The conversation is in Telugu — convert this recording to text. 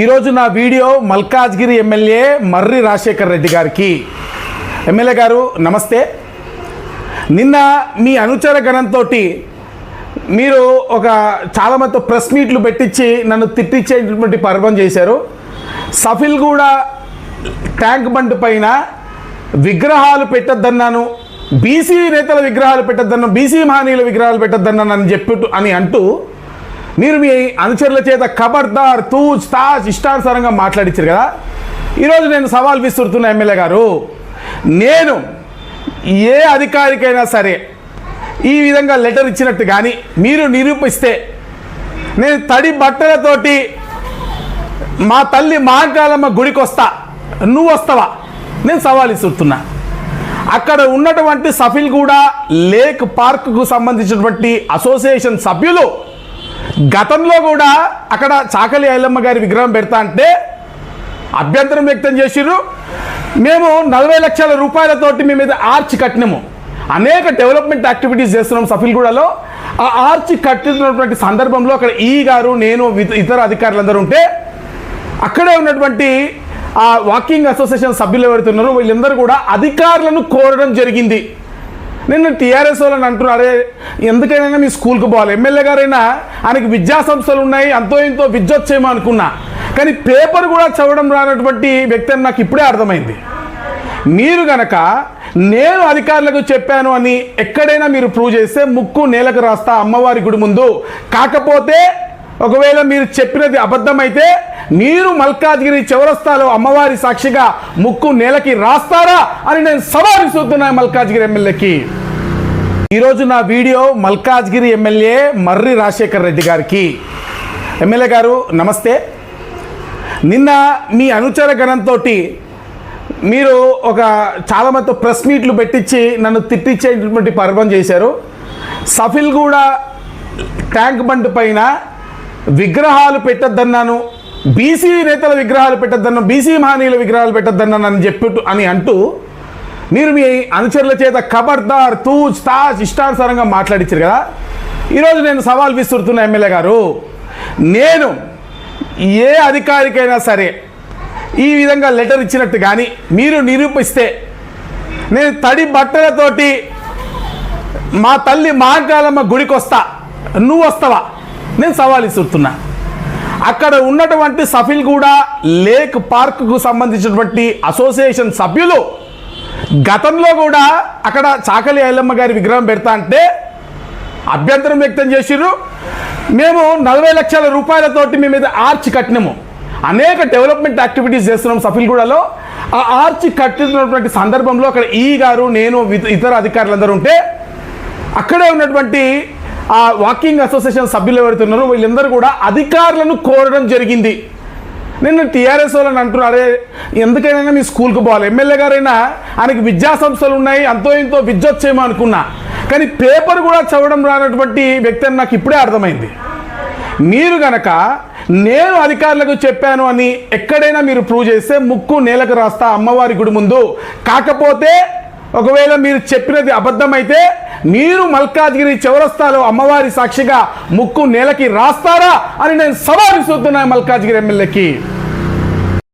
ఈరోజు నా వీడియో మల్కాజ్గిరి ఎమ్మెల్యే మర్రి రాజశేఖర్ రెడ్డి గారికి. ఎమ్మెల్యే గారు నమస్తే. నిన్న మీ అనుచర గణంతో మీరు ఒక చాలామంది ప్రెస్ మీట్లు పెట్టించి నన్ను తిట్టించేటువంటి పర్వం చేశారు. సఫిల్ కూడా ట్యాంక్ బండ్ పైన విగ్రహాలు పెట్టద్దన్నాను. బీసీ నేతల విగ్రహాలు పెట్టద్దన్నాను. బీసీ మహనీయుల విగ్రహాలు పెట్టద్దన్నాను అని చెప్పి అని అంటూ మీరు మీ అనుచరుల చేత ఖబర్దార్ తూజ్ తాజ్ ఇష్టానుసారంగా మాట్లాడించారు కదా? ఈరోజు నేను సవాల్ విసురుతున్న ఎమ్మెల్యే గారు నేను ఏ అధికారికైనా సరే ఈ విధంగా లెటర్ ఇచ్చినట్టు కానీ మీరు నిరూపిస్తే నేను తడి బట్టలతోటి మా తల్లి మహాకాలమ్మ గుడికి వస్తా నువ్వు వస్తావా? నేను సవాల్ ఇస్తున్నా అక్కడ ఉన్నటువంటి సఫిల్ కూడా లేక్ పార్క్కు సంబంధించినటువంటి అసోసియేషన్ సభ్యులు గతంలో కూడా అక్కడ చాకలి ఐలమ్మ గారి విగ్రహం పెడతా అంటే అభ్యంతరం వ్యక్తం చేసిర్రు. మేము నలభై లక్షల రూపాయలతోటి మేము ఇది ఆర్చ్ కట్టినము. అనేక డెవలప్మెంట్ యాక్టివిటీస్ చేస్తున్నాం సఫిల్గూడలో ఆ ఆర్చ్ కట్టినటువంటి సందర్భంలో అక్కడ ఈ గారు నేను ఇతర అధికారులందరూ ఉంటే అక్కడే ఉన్నటువంటి ఆ వాకింగ్ అసోసియేషన్ సభ్యులు ఎవరైతే ఉన్నారో వీళ్ళందరూ కూడా అధికారులను కోరడం జరిగింది. నిన్ను టీఆర్ఎస్ వాళ్ళని అంటున్నారే. ఎందుకైనా మీ స్కూల్కి పోవాలి. ఎమ్మెల్యే గారైనా ఆయనకి విద్యా సంస్థలు ఉన్నాయి అంతో ఇంతో వచ్చేమో అనుకున్నా. కానీ పేపర్ కూడా చదవడం రానటువంటి వ్యక్తి అని నాకు ఇప్పుడే అర్థమైంది. మీరు గనక నేను అధికారులకు చెప్పాను అని ఎక్కడైనా మీరు ప్రూవ్ చేస్తే ముక్కు నేలకు రాస్తా అమ్మవారి గుడి ముందు. కాకపోతే ఒకవేళ మీరు చెప్పినది అబద్ధమైతే మీరు మల్కాజ్గిరి చౌరస్తాలో అమ్మవారి సాక్షిగా ముక్కు నేలకి రాస్తారా అని నేను సవాల్ విసురుతున్నా మల్కాజ్గిరి ఎమ్మెల్యేకి. ఈరోజు నా వీడియో మల్కాజ్గిరి ఎమ్మెల్యే మర్రి రాజశేఖర్ రెడ్డి గారికి. ఎమ్మెల్యే గారు నమస్తే. నిన్న మీ అనుచర గణంతో మీరు ఒక చాలామందితో ప్రెస్ మీట్లు పెట్టించి నన్ను తిట్టించేటువంటి పర్వం చేశారు. సఫిల్ కూడా ట్యాంక్ బండ్ పైన విగ్రహాలు పెట్టద్దన్నాను. బీసీ నేతల విగ్రహాలు పెట్టద్దన్ను బీసీ మహనీయుల విగ్రహాలు పెట్టద్దన్నాను అని చెప్పు అని అంటూ మీరు మీ అనుచరుల చేత ఖబర్దార్ తూజ్ తాజ్ ఇష్టానుసారంగా మాట్లాడించారు కదా. ఈరోజు నేను సవాల్ విసురుతున్న ఎమ్మెల్యే గారు నేను ఏ అధికారికైనా సరే ఈ విధంగా లెటర్ ఇచ్చినట్టు కానీ మీరు నిరూపిస్తే నేను తడి బట్టలతోటి మా తల్లి మహాకాలమ్మ గుడికి వస్తా నువ్వు వస్తావా నేను సవాల్ ఇస్తున్నా. అక్కడ ఉన్నటువంటి సఫిల్ కూడా లేక్ పార్క్కు సంబంధించినటువంటి అసోసియేషన్ సభ్యులు గతంలో కూడా అక్కడ చాకలి ఐలమ్మ గారి విగ్రహం పెడతా అంటే అభ్యంతరం వ్యక్తం చేసిర్రు. మేము నలభై లక్షల రూపాయలతోటి మేము మీద ఆర్చ్ కట్టినము. అనేక డెవలప్మెంట్ యాక్టివిటీస్ చేస్తున్నాం సఫిల్గూడలో ఆ ఆర్చ్ కట్టినటువంటి సందర్భంలో అక్కడ ఈ గారు నేను ఇతర అధికారులందరూ ఉంటే అక్కడే ఉన్నటువంటి ఆ వాకింగ్ అసోసియేషన్ సభ్యులు ఎవరుతున్నారో వీళ్ళందరూ కూడా అధికారులను కోరడం జరిగింది. నిన్న టీఆర్ఎస్ వాళ్ళని అంటున్నారే ఎందుకైనా మీ స్కూల్కి పోవాలి. ఎమ్మెల్యే గారైనా ఆయనకి విద్యా సంస్థలు ఉన్నాయి అంతో ఇంతో వచ్చేమో అనుకున్నా. కానీ పేపర్ కూడా చదవడం రానటువంటి వ్యక్తి అని నాకు ఇప్పుడే అర్థమైంది. మీరు గనక నేను అధికారులకు చెప్పాను అని ఎక్కడైనా మీరు ప్రూవ్ చేస్తే ముక్కు నేలకు రాస్తా అమ్మవారి గుడి ముందు. కాకపోతే ఒకవేళ మీరు చెప్పినది అబద్ధమైతే మీరు మల్కాజ్గిరి చౌరస్తాలో అమ్మవారి సాక్షిగా ముక్కు నేలకి రాస్తారా అని నేను సవాలు చూస్తున్నాను మల్కాజ్గిరి ఎమ్మెల్యేకి.